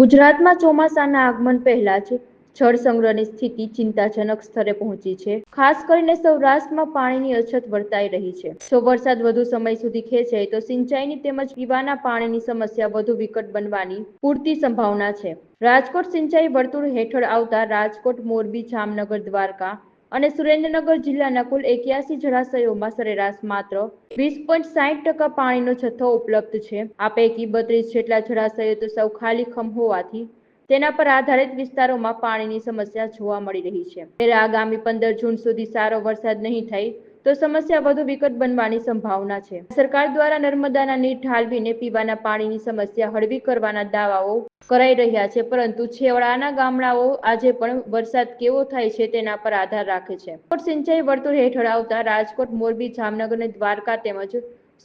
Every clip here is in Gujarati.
ગુજરાતમાં ચોમાસાના આગમન પહેલા જ જળ સંગ્રહની સ્થિતિ ચિંતાજનક સ્તરે પહોંચી છે. ખાસ કરીને સૌરાષ્ટ્રમાં પાણીની અછત વર્તાઈ રહી છે. જો વરસાદ વધુ સમય સુધી ખેંચાય તો સિંચાઈની તેમજ પીવાના પાણીની સમસ્યા વધુ વિકટ બનવાની પૂરતી સંભાવના છે. રાજકોટ સિંચાઈ વર્તુળ હેઠળ આવતા રાજકોટ મોરબી જામનગર દ્વારકા અને સુરેન્દ્રનગર જિલ્લાના કુલ એક્યાસી જળાશયોમાં સરેરાશ માત્ર વીસ પોઈન્ટ સાહીઠ ટકા પાણીનો જથ્થો ઉપલબ્ધ છે. આ પૈકી બત્રીસ જેટલા જળાશયો તો સૌ ખાલી ખમ હોવાથી તેના પર આધારિત વિસ્તારોમાં પાણીની સમસ્યા જોવા મળી રહી છે. ત્યારે આગામી પંદર જૂન સુધી સારો વરસાદ નહીં થાય તો સમસ્યા વધુ વિકટ બનવાની સંભાવના છે. સરકાર દ્વારા નર્મદાના નીર ઠાલવીને પીવાના પાણીની સમસ્યા હળવી કરવાના દાવાઓ કરાઈ રહ્યા છે, પરંતુ છેવાડાના ગામડાઓ આજે પણ વરસાદ કેવો થાય છે તેના પર આધાર રાખે છે. સિંચાઈ વર્તુળ હેઠળ આવતા રાજકોટ મોરબી, જામનગર અને દ્વારકા તેમજ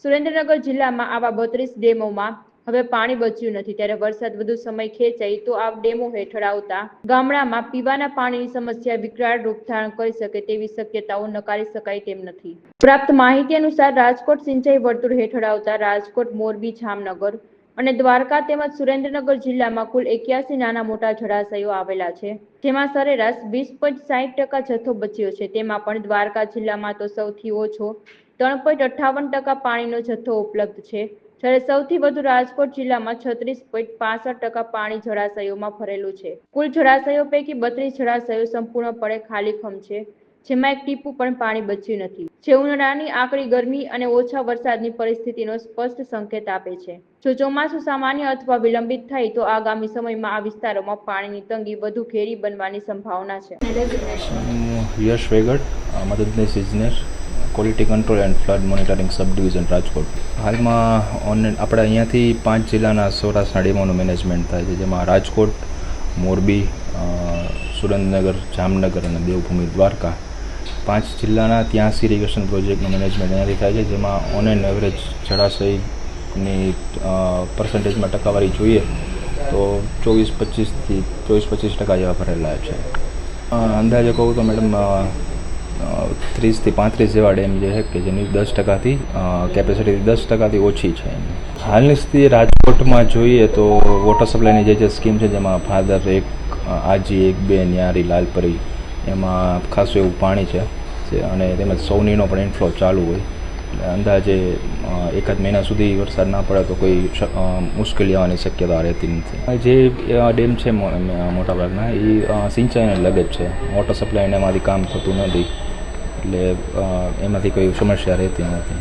સુરેન્દ્રનગર જિલ્લામાં આવા બત્રીસ ડેમોમાં હવે પાણી બચ્યું નથી. ત્યારે વરસાદ વધુ સમય ખેંચાય તો આ ડેમો હેઠળ આવતા ગામડામાં પીવાના પાણીની સમસ્યા, વિકરાળ રૂપ ધારણ કરી શકે તેવી શક્યતાઓ નકારી શકાય તેમ નથી. પ્રાપ્ત માહિતી અનુસાર રાજકોટ સિંચાઈ વર્તુળ હેઠળ આવતા રાજકોટ, મોરબી, જામનગર અને દ્વારકા તેમજ સુરેન્દ્રનગર જિલ્લામાં કુલ એક્યાસી નાના મોટા જળાશયો આવેલા છે. જેમાં સરેરાશ વીસ પોઈન્ટ સાહીઠ ટકા જથ્થો બચ્યો છે. તેમાં પણ દ્વારકા જિલ્લામાં તો સૌથી ઓછો ત્રણ પોઈન્ટ અઠ્ઠાવન ટકા પાણીનો જથ્થો ઉપલબ્ધ છે. જ્યારે સૌથી વધુ રાજકોટ જિલ્લામાં છત્રીસ પોઈન્ટ પાસઠ ટકા પાણી જળાશયોમાં ભરેલું છે. કુલ જળાશયો પૈકી બત્રીસ જળાશયો સંપૂર્ણપણે ખાલીખમ છે, જેમાં એક ટીપું પણ પાણી બચ્યું નથી. જે ઉનાળાની આકરી ગરમી અને ઓછા વરસાદની પરિસ્થિતિનો સ્પષ્ટ સંકેત આપે છે. જો ચોમાસું સામાન્ય અથવા વિલંબિત થાય, તો આગામી સમયમાં આ વિસ્તારોમાં પાણીની તંગી વધુ ઘેરી બનવાની સંભાવના છે. યશ વેગડ મદદનીશ ઇજનેર. Quality control and flood monitoring sub Rajkot. હાલમાં ઓન આપણે અહીંયાથી પાંચ જિલ્લાના સૌરાષ્ટ્રના ડેમોનું મેનેજમેન્ટ થાય છે. જેમાં રાજકોટ, મોરબી સુરેન્દ્રનગર, જામનગર અને દેવભૂમિ, દ્વારકા. પાંચ જિલ્લાના ત્યાંસી ઇરિગેશન પ્રોજેક્ટનું મેનેજમેન્ટ અહીંયાથી થાય છે. જેમાં ઓન એન્ડ એવરેજ જળાશયની પર્સન્ટેજમાં ટકાવારી જોઈએ તો ચોવીસ પચીસથી ચોવીસ પચીસ ટકા જેવા ભરેલા છે. અંદાજે કહું તો મેડમ ત્રીસથી પાંત્રીસ જેવા ડેમ જે છે કે જેની દસ ટકાથી કેપેસિટી દસ ટકાથી ઓછી છે હાલની સ્થિતિ રાજકોટમાં જોઈએ તો વોટર સપ્લાયની જે જે સ્કીમ છે જેમાં ફાધર એક આજી, એક બે ન્યારી લાલપરી, એમાં ખાસું એવું પાણી છે. અને તેમજ સૌનીનો પણ ઇન્ફ્લો ચાલુ હોય. અંદાજે એકાદ મહિના સુધી વરસાદ ના પડે તો કોઈ મુશ્કેલી આવવાની શક્યતા રહેતી નથી. જે ડેમ છે મોટાભાગના એ સિંચાઈને લગે જ છે. વોટર સપ્લાયને એમાંથી કામ થતું નથી. એટલે એમાંથી કોઈ સમસ્યા રહેતી નથી.